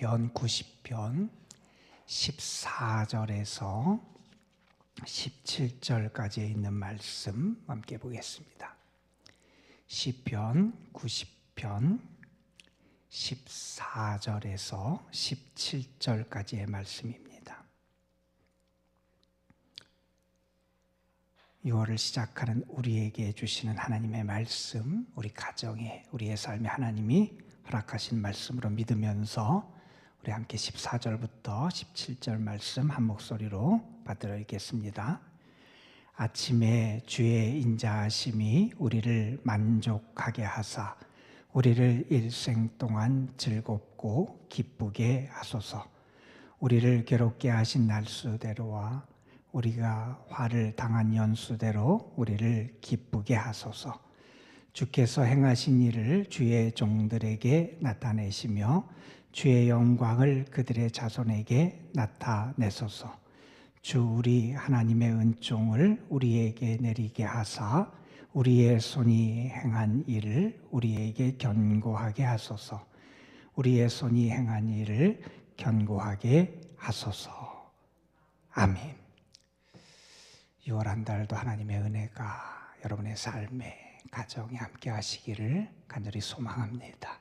시편 90편 14절에서 17절까지에 있는 말씀 함께 보겠습니다. 시편 90편 14절에서 17절까지의 말씀입니다. 6월을 시작하는 우리에게 주시는 하나님의 말씀, 우리 가정에, 우리의 삶에 하나님이 허락하신 말씀으로 믿으면서 우리 함께 14절부터 17절 말씀 한 목소리로 받들어 읽겠습니다. 아침에 주의 인자하심이 우리를 만족하게 하사 우리를 일생 동안 즐겁고 기쁘게 하소서. 우리를 괴롭게 하신 날수대로와 우리가 화를 당한 연수대로 우리를 기쁘게 하소서. 주께서 행하신 일을 주의 종들에게 나타내시며 주의 영광을 그들의 자손에게 나타내소서. 주 우리 하나님의 은총을 우리에게 내리게 하사 우리의 손이 행한 일을 우리에게 견고하게 하소서. 우리의 손이 행한 일을 견고하게 하소서. 아멘. 6월 한 달도 하나님의 은혜가 여러분의 삶에 가정에 함께 하시기를 간절히 소망합니다.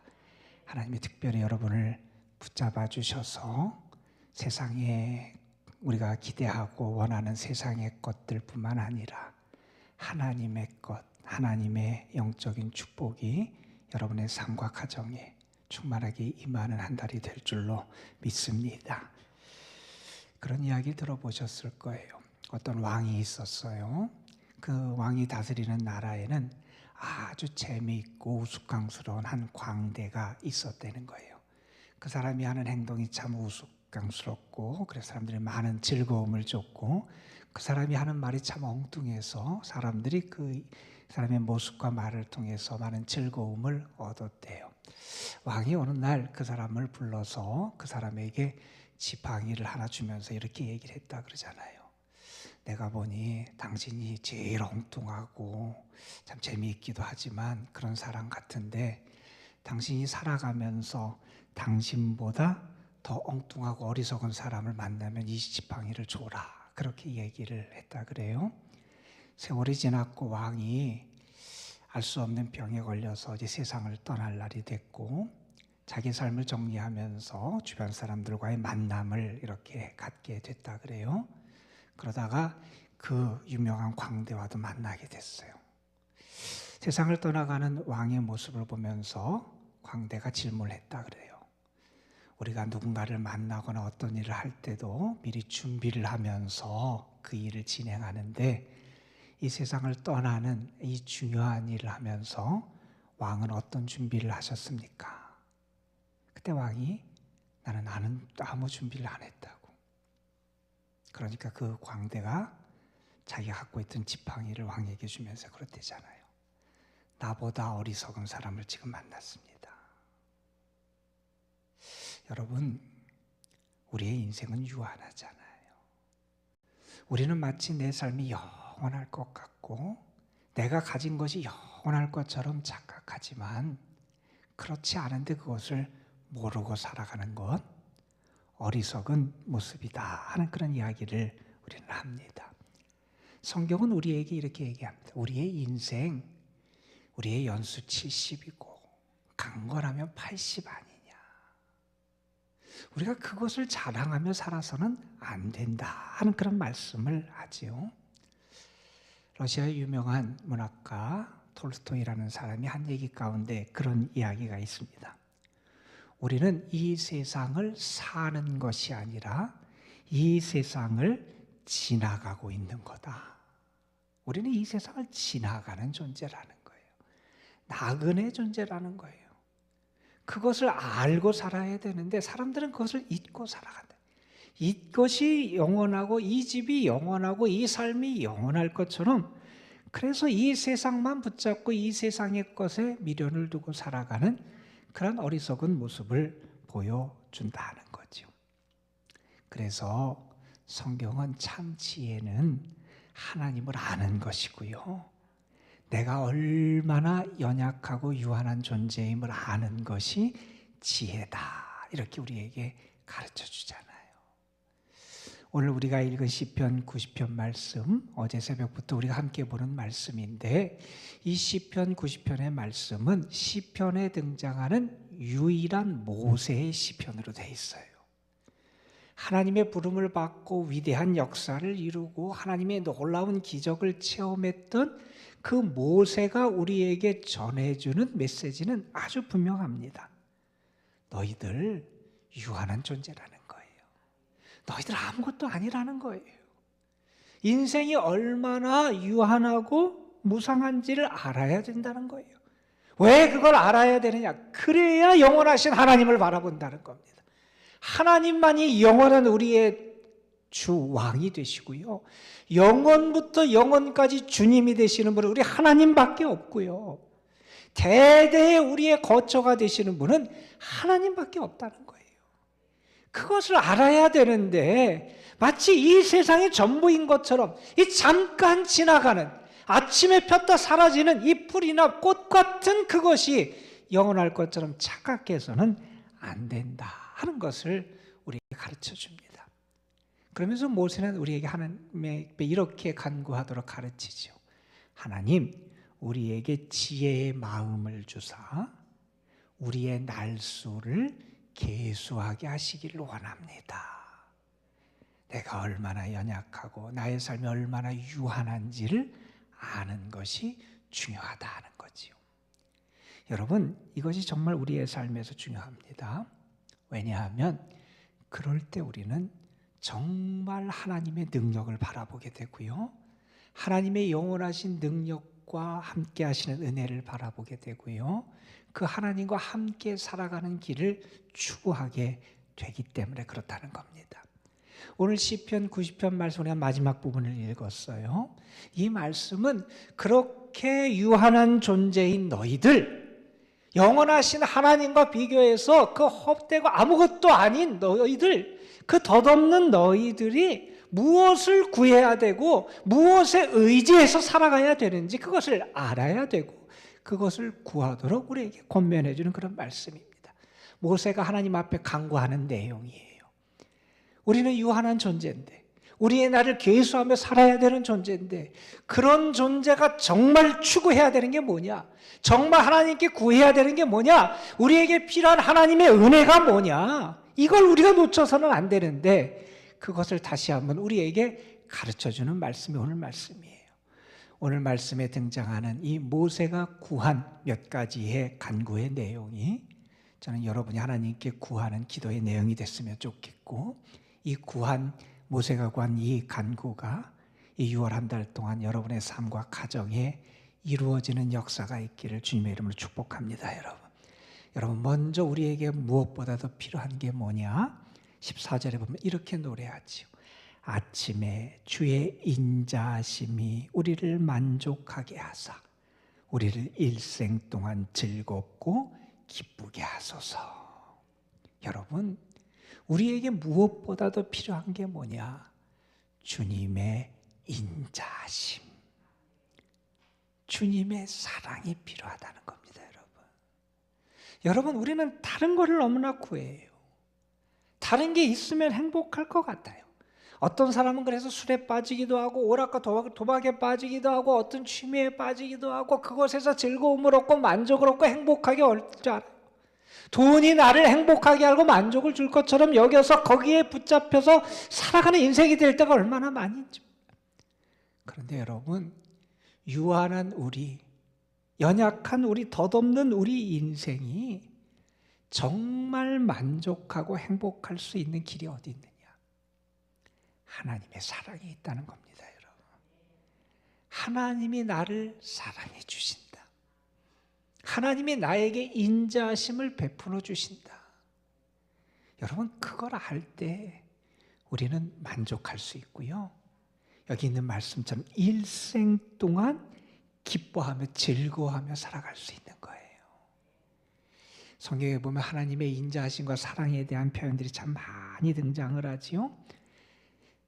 하나님이 특별히 여러분을 붙잡아 주셔서 세상에 우리가 기대하고 원하는 세상의 것들뿐만 아니라 하나님의 것, 하나님의 영적인 축복이 여러분의 삶과 가정에 충만하게 임하는 한 달이 될 줄로 믿습니다. 그런 이야기 들어보셨을 거예요. 어떤 왕이 있었어요. 그 왕이 다스리는 나라에는 아주 재미있고 우스꽝스러운 한 광대가 있었다는 거예요. 그 사람이 하는 행동이 참 우스꽝스럽고 그래서 사람들이 많은 즐거움을 줬고 그 사람이 하는 말이 참 엉뚱해서 사람들이 그 사람의 모습과 말을 통해서 많은 즐거움을 얻었대요. 왕이 어느 날 그 사람을 불러서 그 사람에게 지팡이를 하나 주면서 이렇게 얘기를 했다 그러잖아요. 내가 보니 당신이 제일 엉뚱하고 참 재미있기도 하지만 그런 사람 같은데 당신이 살아가면서 당신보다 더 엉뚱하고 어리석은 사람을 만나면 이 지팡이를 줘라. 그렇게 얘기를 했다 그래요. 세월이 지났고 왕이 알 수 없는 병에 걸려서 이제 세상을 떠날 날이 됐고 자기 삶을 정리하면서 주변 사람들과의 만남을 이렇게 갖게 됐다 그래요. 그러다가 그 유명한 광대와도 만나게 됐어요. 세상을 떠나가는 왕의 모습을 보면서 광대가 질문을 했다 그래요. 우리가 누군가를 만나거나 어떤 일을 할 때도 미리 준비를 하면서 그 일을 진행하는데 이 세상을 떠나는 이 중요한 일을 하면서 왕은 어떤 준비를 하셨습니까? 그때 왕이 나는 아무 준비를 안 했다고. 그러니까 그 광대가 자기가 갖고 있던 지팡이를 왕에게 주면서 그렇대잖아요. 나보다 어리석은 사람을 지금 만났습니다. 여러분, 우리의 인생은 유한하잖아요. 우리는 마치 내 삶이 영원할 것 같고, 내가 가진 것이 영원할 것처럼 착각하지만, 그렇지 않은데 그것을 모르고 살아가는 것, 어리석은 모습이다 하는 그런 이야기를 우리는 합니다. 성경은 우리에게 이렇게 얘기합니다. 우리의 인생, 우리의 연수 70이고 강건하면 80 아니냐. 우리가 그것을 자랑하며 살아서는 안 된다 하는 그런 말씀을 하지요. 러시아의 유명한 문학가 톨스토이라는 사람이 한 얘기 가운데 그런 이야기가 있습니다. 우리는 이 세상을 사는 것이 아니라 이 세상을 지나가고 있는 거다. 우리는 이 세상을 지나가는 존재라는 거예요. 나그네 존재라는 거예요. 그것을 알고 살아야 되는데 사람들은 그것을 잊고 살아간다. 이것이 영원하고 이 집이 영원하고 이 삶이 영원할 것처럼 그래서 이 세상만 붙잡고 이 세상의 것에 미련을 두고 살아가는 그런 어리석은 모습을 보여준다는 거죠. 그래서 성경은 참 지혜는 하나님을 아는 것이고요. 내가 얼마나 연약하고 유한한 존재임을 아는 것이 지혜다. 이렇게 우리에게 가르쳐 주잖아요. 오늘 우리가 읽은 시편 90편 말씀 어제 새벽부터 우리가 함께 보는 말씀인데 이 시편 90편의 말씀은 시편에 등장하는 유일한 모세의 시편으로 돼 있어요. 하나님의 부름을 받고 위대한 역사를 이루고 하나님의 놀라운 기적을 체험했던 그 모세가 우리에게 전해주는 메시지는 아주 분명합니다. 너희들 유한한 존재라는. 너희들 아무것도 아니라는 거예요. 인생이 얼마나 유한하고 무상한지를 알아야 된다는 거예요. 왜 그걸 알아야 되느냐? 그래야 영원하신 하나님을 바라본다는 겁니다. 하나님만이 영원한 우리의 주 왕이 되시고요. 영원부터 영원까지 주님이 되시는 분은 우리 하나님밖에 없고요. 대대의 우리의 거처가 되시는 분은 하나님밖에 없다는 거예요. 그것을 알아야 되는데 마치 이 세상의 전부인 것처럼 이 잠깐 지나가는 아침에 폈다 사라지는 이 풀이나 꽃 같은 그것이 영원할 것처럼 착각해서는 안 된다 하는 것을 우리에게 가르쳐 줍니다. 그러면서 모세는 우리에게 하나님의 이렇게 간구하도록 가르치죠. 하나님, 우리에게 지혜의 마음을 주사 우리의 날수를 계수하게 하시기를 원합니다. 내가 얼마나 연약하고 나의 삶이 얼마나 유한한지를 아는 것이 중요하다 하는 거지요. 여러분, 이것이 정말 우리의 삶에서 중요합니다. 왜냐하면 그럴 때 우리는 정말 하나님의 능력을 바라보게 되고요. 하나님의 영원하신 능력 과 함께 하시는 은혜를 바라보게 되고요. 그 하나님과 함께 살아가는 길을 추구하게 되기 때문에 그렇다는 겁니다. 오늘 시편 90편 말씀 우리가 마지막 부분을 읽었어요. 이 말씀은 그렇게 유한한 존재인 너희들 영원하신 하나님과 비교해서 그 헛되고 아무것도 아닌 너희들 그 덧없는 너희들이 무엇을 구해야 되고 무엇에 의지해서 살아가야 되는지 그것을 알아야 되고 그것을 구하도록 우리에게 권면해 주는 그런 말씀입니다. 모세가 하나님 앞에 간구하는 내용이에요. 우리는 유한한 존재인데 우리의 나를 계수하며 살아야 되는 존재인데 그런 존재가 정말 추구해야 되는 게 뭐냐? 정말 하나님께 구해야 되는 게 뭐냐? 우리에게 필요한 하나님의 은혜가 뭐냐? 이걸 우리가 놓쳐서는 안 되는데 그것을 다시 한번 우리에게 가르쳐 주는 말씀이 오늘 말씀이에요. 오늘 말씀에 등장하는 이 모세가 구한 몇 가지의 간구의 내용이 저는 여러분이 하나님께 구하는 기도의 내용이 됐으면 좋겠고 이 구한 모세가 구한 이 간구가 이 6월 한 달 동안 여러분의 삶과 가정에 이루어지는 역사가 있기를 주님의 이름으로 축복합니다, 여러분. 여러분 먼저 우리에게 무엇보다도 필요한 게 뭐냐? 14절에 보면 이렇게 노래하지요. 아침에 주의 인자심이 우리를 만족하게 하사 우리를 일생 동안 즐겁고 기쁘게 하소서. 여러분, 우리에게 무엇보다도 필요한 게 뭐냐? 주님의 인자심. 주님의 사랑이 필요하다는 겁니다, 여러분. 여러분, 우리는 다른 거를 너무나 구해요. 다른 게 있으면 행복할 것 같아요. 어떤 사람은 그래서 술에 빠지기도 하고 오락과 도박, 에 빠지기도 하고 어떤 취미에 빠지기도 하고 그것에서 즐거움을 얻고 만족을 얻고 행복하게 얻줄. 돈이 나를 행복하게 하고 만족을 줄 것처럼 여겨서 거기에 붙잡혀서 살아가는 인생이 될 때가 얼마나 많은지. 그런데 여러분, 유한한 우리, 연약한 우리, 덧없는 우리 인생이 정말 만족하고 행복할 수 있는 길이 어디 있느냐? 하나님의 사랑이 있다는 겁니다, 여러분. 하나님이 나를 사랑해 주신다. 하나님이 나에게 인자심을 베풀어 주신다. 여러분, 그걸 알 때 우리는 만족할 수 있고요. 여기 있는 말씀처럼 일생 동안 기뻐하며 즐거워하며 살아갈 수 있는. 성경에 보면 하나님의 인자하심과 사랑에 대한 표현들이 참 많이 등장을 하지요.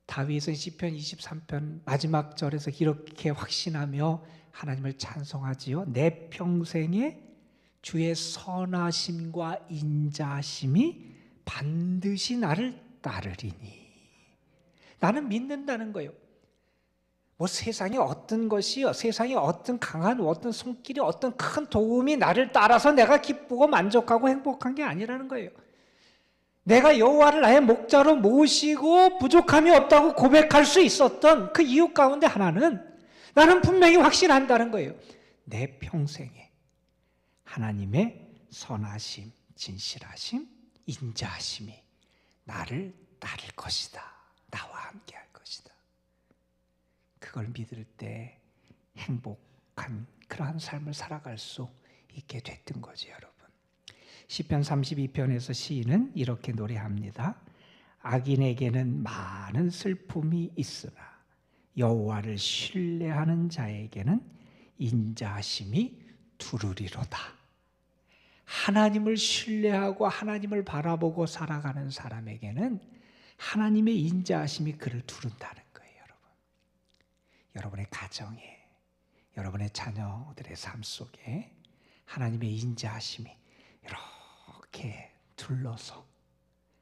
다윗은 시편 23편 마지막 절에서 이렇게 확신하며 하나님을 찬송하지요. 내 평생에 주의 선하심과 인자심이 반드시 나를 따르리니. 나는 믿는다는 거예요. 뭐 세상에 어떤 것이요, 세상에 어떤 강한 어떤 손길이 어떤 큰 도움이 나를 따라서 내가 기쁘고 만족하고 행복한 게 아니라는 거예요. 내가 여호와를 나의 목자로 모시고 부족함이 없다고 고백할 수 있었던 그 이유 가운데 하나는 나는 분명히 확신한다는 거예요. 내 평생에 하나님의 선하심, 진실하심, 인자하심이 나를 따를 것이다. 나와 함께 할 것이다. 그걸 믿을 때 행복한 그러한 삶을 살아갈 수 있게 됐던 거죠, 여러분. 시편 32편에서 시인은 이렇게 노래합니다. 악인에게는 많은 슬픔이 있으나 여호와를 신뢰하는 자에게는 인자하심이 두루리로다. 하나님을 신뢰하고 하나님을 바라보고 살아가는 사람에게는 하나님의 인자하심이 그를 두른다는. 여러분의 가정에, 여러분의 자녀들의 삶 속에 하나님의 인자하심이 이렇게 둘러서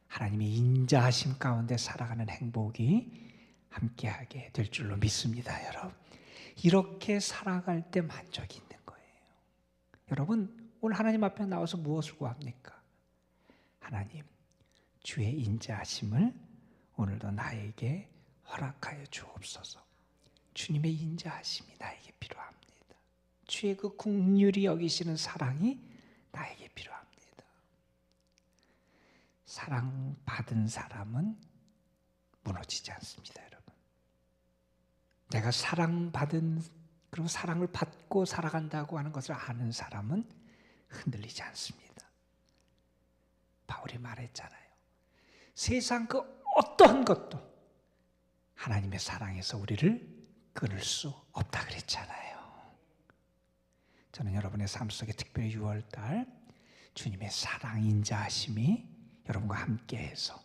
하나님의 인자하심 가운데 살아가는 행복이 함께하게 될 줄로 믿습니다, 여러분. 이렇게 살아갈 때 만족이 있는 거예요. 여러분, 오늘 하나님 앞에 나와서 무엇을 구합니까? 하나님, 주의 인자하심을 오늘도 나에게 허락하여 주옵소서. 주님의 인자하심이 나에게 필요합니다. 주의 그 국률이 여기시는 사랑이 나에게 필요합니다. 사랑 받은 사람은 무너지지 않습니다, 여러분. 내가 사랑 받은 그리고 사랑을 받고 살아간다고 하는 것을 아는 사람은 흔들리지 않습니다. 바울이 말했잖아요. 세상 그 어떠한 것도 하나님의 사랑에서 우리를 끊을 수 없다 그랬잖아요. 저는 여러분의 삶 속에 특별히 6월 달 주님의 사랑 인자하심이 여러분과 함께해서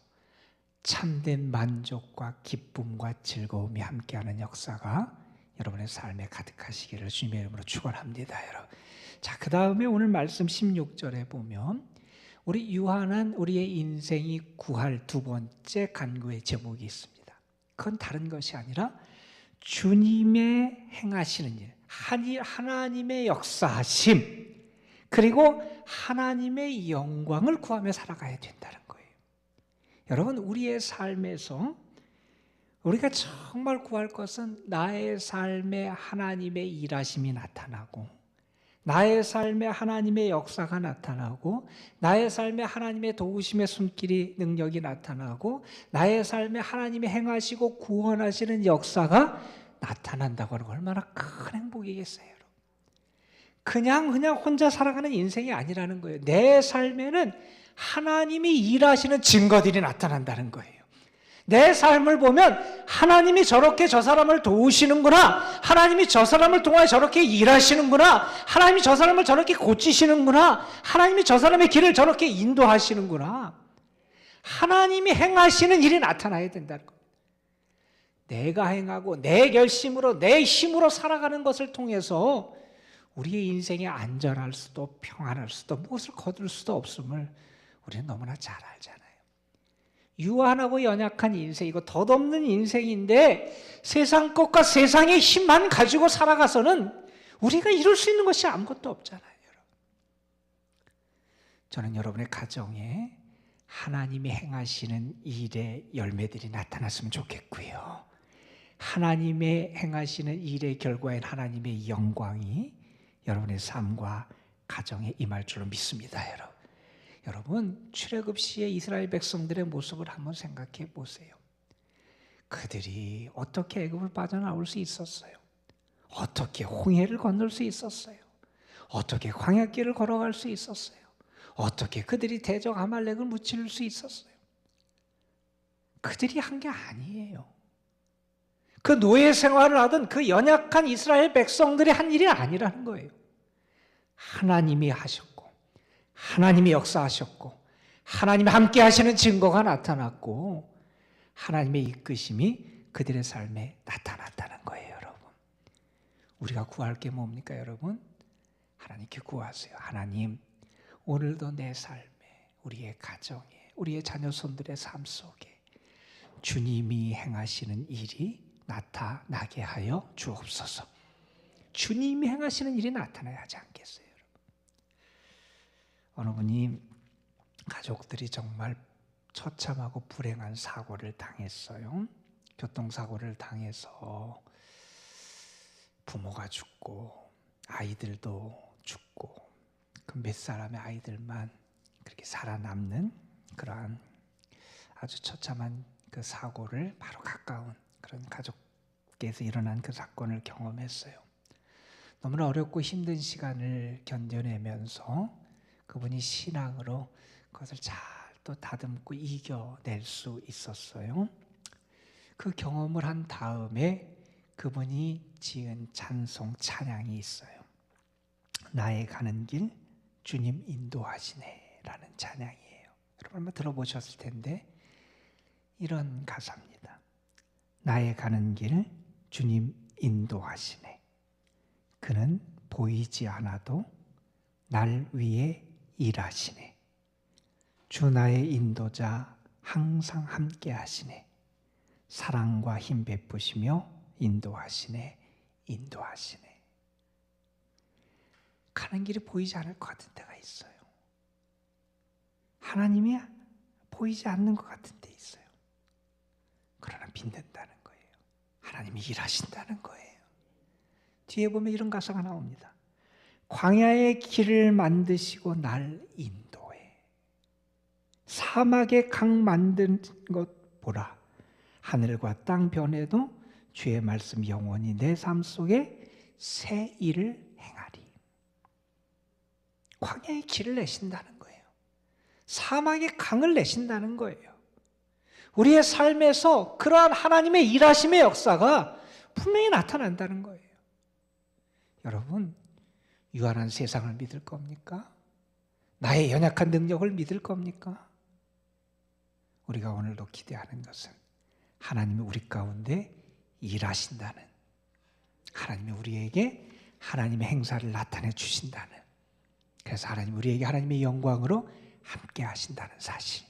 참된 만족과 기쁨과 즐거움이 함께하는 역사가 여러분의 삶에 가득하시기를 주님의 이름으로 축원합니다, 여러분. 자, 그 다음에 오늘 말씀 16절에 보면 우리 유한한 우리의 인생이 구할 두 번째 간구의 제목이 있습니다. 그건 다른 것이 아니라 주님의 행하시는 일, 하나님의 역사하심, 그리고 하나님의 영광을 구하며 살아가야 된다는 거예요. 여러분, 우리의 삶에서 우리가 정말 구할 것은 나의 삶에 하나님의 일하심이 나타나고, 나의 삶에 하나님의 역사가 나타나고, 나의 삶에 하나님의 도우심의 손길이 능력이 나타나고, 나의 삶에 하나님이 행하시고 구원하시는 역사가 나타난다고 하는 거 얼마나 큰 행복이겠어요. 그냥 그냥 혼자 살아가는 인생이 아니라는 거예요. 내 삶에는 하나님이 일하시는 증거들이 나타난다는 거예요. 내 삶을 보면 하나님이 저렇게 저 사람을 도우시는구나. 하나님이 저 사람을 통하여 저렇게 일하시는구나. 하나님이 저 사람을 저렇게 고치시는구나. 하나님이 저 사람의 길을 저렇게 인도하시는구나. 하나님이 행하시는 일이 나타나야 된다는 겁니다. 내가 행하고 내 결심으로 내 힘으로 살아가는 것을 통해서 우리의 인생이 안전할 수도 평안할 수도 무엇을 거둘 수도 없음을 우리는 너무나 잘 알잖아요. 유한하고 연약한 인생, 이거 덧없는 인생인데 세상 것과 세상의 힘만 가지고 살아가서는 우리가 이룰 수 있는 것이 아무것도 없잖아요. 여러분. 저는 여러분의 가정에 하나님이 행하시는 일의 열매들이 나타났으면 좋겠고요. 하나님의 행하시는 일의 결과인 하나님의 영광이 여러분의 삶과 가정에 임할 줄로 믿습니다, 여러분. 여러분 출애굽 시의 이스라엘 백성들의 모습을 한번 생각해 보세요. 그들이 어떻게 애굽을 빠져나올 수 있었어요? 어떻게 홍해를 건널 수 있었어요? 어떻게 광야길을 걸어갈 수 있었어요? 어떻게 그들이 대적 아말렉을 무칠 수 있었어요? 그들이 한 게 아니에요. 그 노예 생활을 하던 그 연약한 이스라엘 백성들이 한 일이 아니라는 거예요. 하나님이 하셨고 하나님이 역사하셨고 하나님이 함께 하시는 증거가 나타났고 하나님의 이끄심이 그들의 삶에 나타났다는 거예요, 여러분. 우리가 구할 게 뭡니까, 여러분? 하나님께 구하세요. 하나님, 오늘도 내 삶에, 우리의 가정에, 우리의 자녀 손들의 삶 속에 주님이 행하시는 일이 나타나게 하여 주옵소서. 주님이 행하시는 일이 나타나야 하지 않겠어요? 어느 분이 가족들이 정말 처참하고 불행한 사고를 당했어요. 교통사고를 당해서 부모가 죽고 아이들도 죽고 그 몇 사람의 아이들만 그렇게 살아남는 그러한 아주 처참한 그 사고를 바로 가까운 그런 가족께서 일어난 그 사건을 경험했어요. 너무나 어렵고 힘든 시간을 견뎌내면서 그분이 신앙으로 그것을 잘 또 다듬고 이겨낼 수 있었어요. 그 경험을 한 다음에 그분이 지은 찬송 찬양이 있어요. 나의 가는 길 주님 인도하시네라는 찬양이에요. 여러분 한번 들어보셨을 텐데 이런 가사입니다. 나의 가는 길 주님 인도하시네. 그는 보이지 않아도 날 위해 일하시네. 주 나의 인도자 항상 함께 하시네. 사랑과 힘 베푸시며 인도하시네. 인도하시네. 가는 길이 보이지 않을 것 같은 데가 있어요. 하나님이 보이지 않는 것 같은 데 있어요. 그러나 빛낸다는 거예요. 하나님이 일하신다는 거예요. 뒤에 보면 이런 가사가 나옵니다. 광야의 길을 만드시고 날 인도해. 사막의 강 만든 것 보라. 하늘과 땅 변해도 주의 말씀 영원히 내 삶 속에 새 일을 행하리. 광야의 길을 내신다는 거예요. 사막의 강을 내신다는 거예요. 우리의 삶에서 그러한 하나님의 일하심의 역사가 분명히 나타난다는 거예요. 여러분, 유한한 세상을 믿을 겁니까? 나의 연약한 능력을 믿을 겁니까? 우리가 오늘도 기대하는 것은 하나님이 우리 가운데 일하신다는 하나님이 우리에게 하나님의 행사를 나타내 주신다는 그래서 하나님 우리에게 하나님의 영광으로 함께 하신다는 사실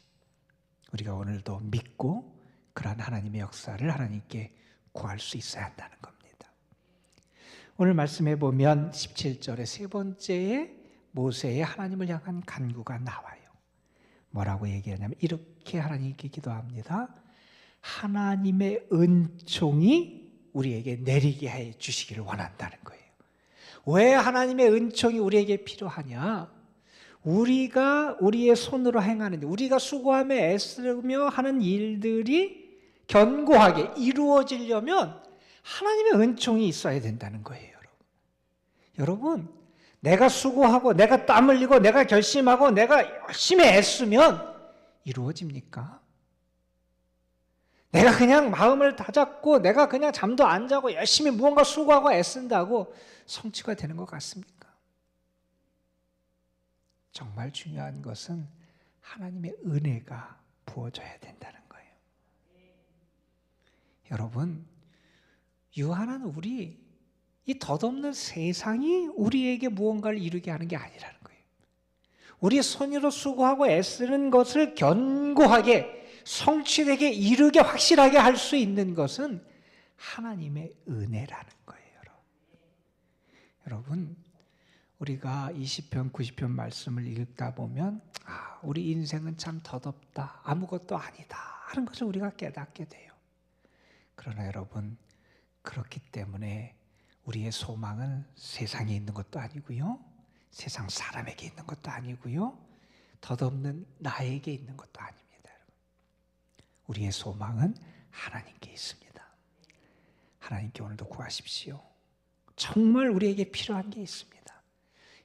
우리가 오늘도 믿고 그러한 하나님의 역사를 하나님께 구할 수 있어야 한다는 겁니다. 오늘 말씀해 보면 17절의 세 번째에 모세의 하나님을 향한 간구가 나와요. 뭐라고 얘기하냐면 이렇게 하나님께 기도합니다. 하나님의 은총이 우리에게 내리게 해 주시기를 원한다는 거예요. 왜 하나님의 은총이 우리에게 필요하냐? 우리가 우리의 손으로 행하는 우리가 수고하며 애쓰며 하는 일들이 견고하게 이루어지려면 하나님의 은총이 있어야 된다는 거예요, 여러분. 여러분, 내가 수고하고 내가 땀 흘리고 내가 결심하고 내가 열심히 애쓰면 이루어집니까? 내가 그냥 마음을 다잡고 내가 그냥 잠도 안 자고 열심히 무언가 수고하고 애쓴다고 성취가 되는 것 같습니까? 정말 중요한 것은 하나님의 은혜가 부어져야 된다는 거예요. 여러분, 유한한 우리, 이 덧없는 세상이 우리에게 무언가를 이루게 하는 게 아니라는 거예요. 우리 손으로 수고하고 애쓰는 것을 견고하게 성취되게 이르게 확실하게 할 수 있는 것은 하나님의 은혜라는 거예요. 여러분, 우리가 20편, 90편 말씀을 읽다 보면 아, 우리 인생은 참 덧없다. 아무것도 아니다. 하는 것을 우리가 깨닫게 돼요. 그러나 여러분, 그렇기 때문에 우리의 소망은 세상에 있는 것도 아니고요. 세상 사람에게 있는 것도 아니고요. 덧없는 나에게 있는 것도 아닙니다. 우리의 소망은 하나님께 있습니다. 하나님께 오늘도 구하십시오. 정말 우리에게 필요한 게 있습니다.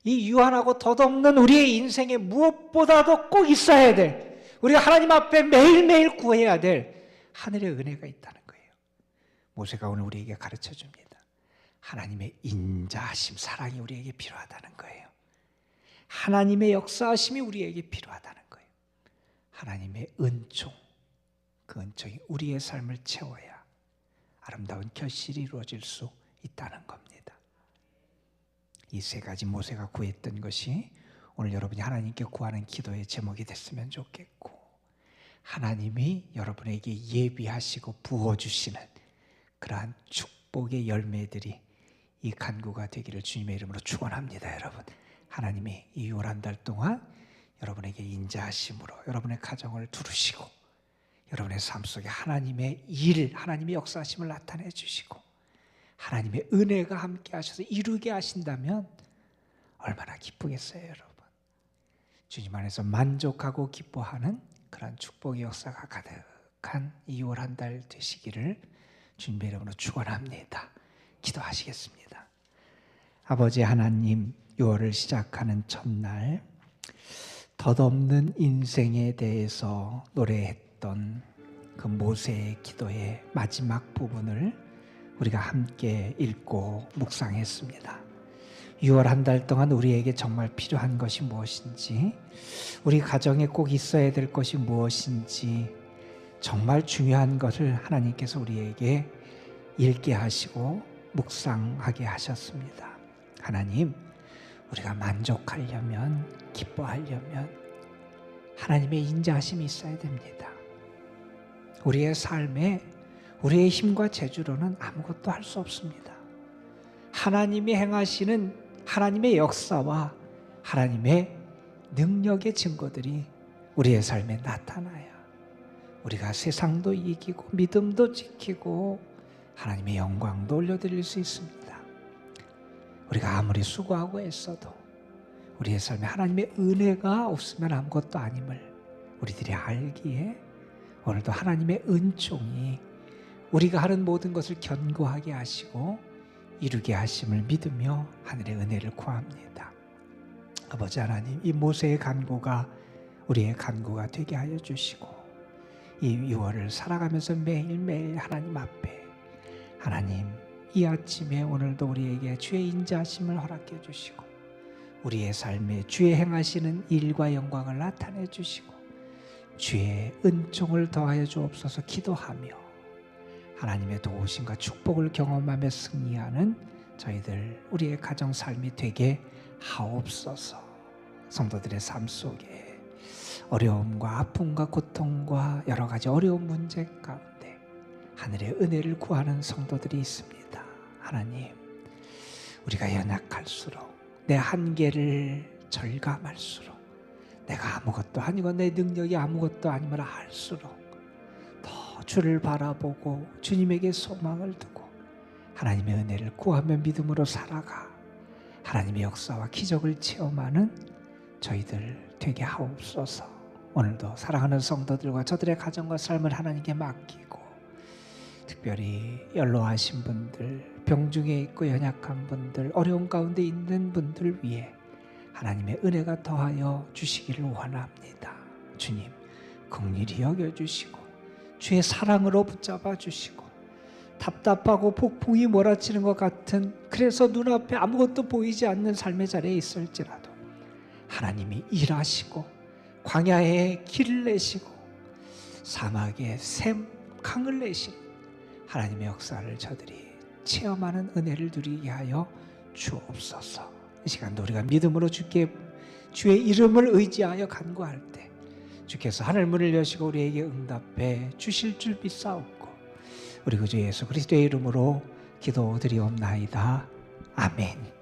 이 유한하고 덧없는 우리의 인생에 무엇보다도 꼭 있어야 될, 우리가 하나님 앞에 매일매일 구해야 될 하늘의 은혜가 있다는. 모세가 오늘 우리에게 가르쳐 줍니다. 하나님의 인자하심, 사랑이 우리에게 필요하다는 거예요. 하나님의 역사하심이 우리에게 필요하다는 거예요. 하나님의 은총, 그 은총이 우리의 삶을 채워야 아름다운 결실이 이루어질 수 있다는 겁니다. 이 세 가지 모세가 구했던 것이 오늘 여러분이 하나님께 구하는 기도의 제목이 됐으면 좋겠고 하나님이 여러분에게 예비하시고 부어주시는 그러한 축복의 열매들이 이 간구가 되기를 주님의 이름으로 축원합니다, 여러분. 하나님이 이 요란 달 동안 여러분에게 인자하심으로 여러분의 가정을 두르시고 여러분의 삶 속에 하나님의 일, 하나님의 역사하심을 나타내 주시고 하나님의 은혜가 함께 하셔서 이루게 하신다면 얼마나 기쁘겠어요, 여러분. 주님 안에서 만족하고 기뻐하는 그런 축복의 역사가 가득한 이올한달 되시기를 주님의 이름으로 축원합니다. 기도하시겠습니다. 아버지 하나님, 6월을 시작하는 첫날 덧없는 인생에 대해서 노래했던 그 모세의 기도의 마지막 부분을 우리가 함께 읽고 묵상했습니다. 6월 한 달 동안 우리에게 정말 필요한 것이 무엇인지, 우리 가정에 꼭 있어야 될 것이 무엇인지, 정말 중요한 것을 하나님께서 우리에게 읽게 하시고 묵상하게 하셨습니다. 하나님, 우리가 만족하려면, 기뻐하려면 하나님의 인자하심이 있어야 됩니다. 우리의 삶에 우리의 힘과 재주로는 아무것도 할 수 없습니다. 하나님이 행하시는 하나님의 역사와 하나님의 능력의 증거들이 우리의 삶에 나타나야 우리가 세상도 이기고 믿음도 지키고 하나님의 영광도 올려드릴 수 있습니다. 우리가 아무리 수고하고 애써도 우리의 삶에 하나님의 은혜가 없으면 아무것도 아님을 우리들이 알기에 오늘도 하나님의 은총이 우리가 하는 모든 것을 견고하게 하시고 이루게 하심을 믿으며 하늘의 은혜를 구합니다. 아버지 하나님, 이 모세의 간구가 우리의 간구가 되게 하여 주시고 이 6월을 살아가면서 매일매일 하나님 앞에 하나님 이 아침에 오늘도 우리에게 주의 인자하심을 허락해 주시고 우리의 삶에 주의 행하시는 일과 영광을 나타내 주시고 주의 은총을 더하여 주옵소서 기도하며 하나님의 도우심과 축복을 경험하며 승리하는 저희들 우리의 가정 삶이 되게 하옵소서. 성도들의 삶 속에 어려움과 아픔과 고통과 여러 가지 어려운 문제 가운데 하늘의 은혜를 구하는 성도들이 있습니다. 하나님, 우리가 연약할수록 내 한계를 절감할수록 내가 아무것도 아니고 내 능력이 아무것도 아님을 알수록 더 주를 바라보고 주님에게 소망을 두고 하나님의 은혜를 구하며 믿음으로 살아가 하나님의 역사와 기적을 체험하는 저희들 되게 하옵소서. 오늘도 사랑하는 성도들과 저들의 가정과 삶을 하나님께 맡기고 특별히 연로하신 분들, 병중에 있고 연약한 분들, 어려운 가운데 있는 분들 위해 하나님의 은혜가 더하여 주시기를 원합니다. 주님, 긍휼히 여겨 주시고 주의 사랑으로 붙잡아 주시고 답답하고 폭풍이 몰아치는 것 같은 그래서 눈앞에 아무것도 보이지 않는 삶의 자리에 있을지라도 하나님이 일하시고 광야에 길을 내시고 사막에 샘 강을 내신 하나님의 역사를 저들이 체험하는 은혜를 누리게 하여 주옵소서. 이 시간도 우리가 믿음으로 주께 주의 이름을 의지하여 간구할 때 주께서 하늘 문을 여시고 우리에게 응답해 주실 줄 믿사옵고 우리 구주 예수 그리스도의 이름으로 기도드리옵나이다. 아멘.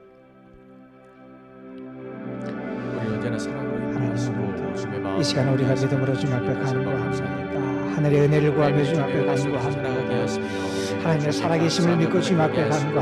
이 시간 우리가 믿음으로 주님 앞에 간구합니다. 하늘의 은혜를 구하며 주님 앞에 간구합니다. 하나님의 살아계심을 믿고 주님 앞에 간구합니다.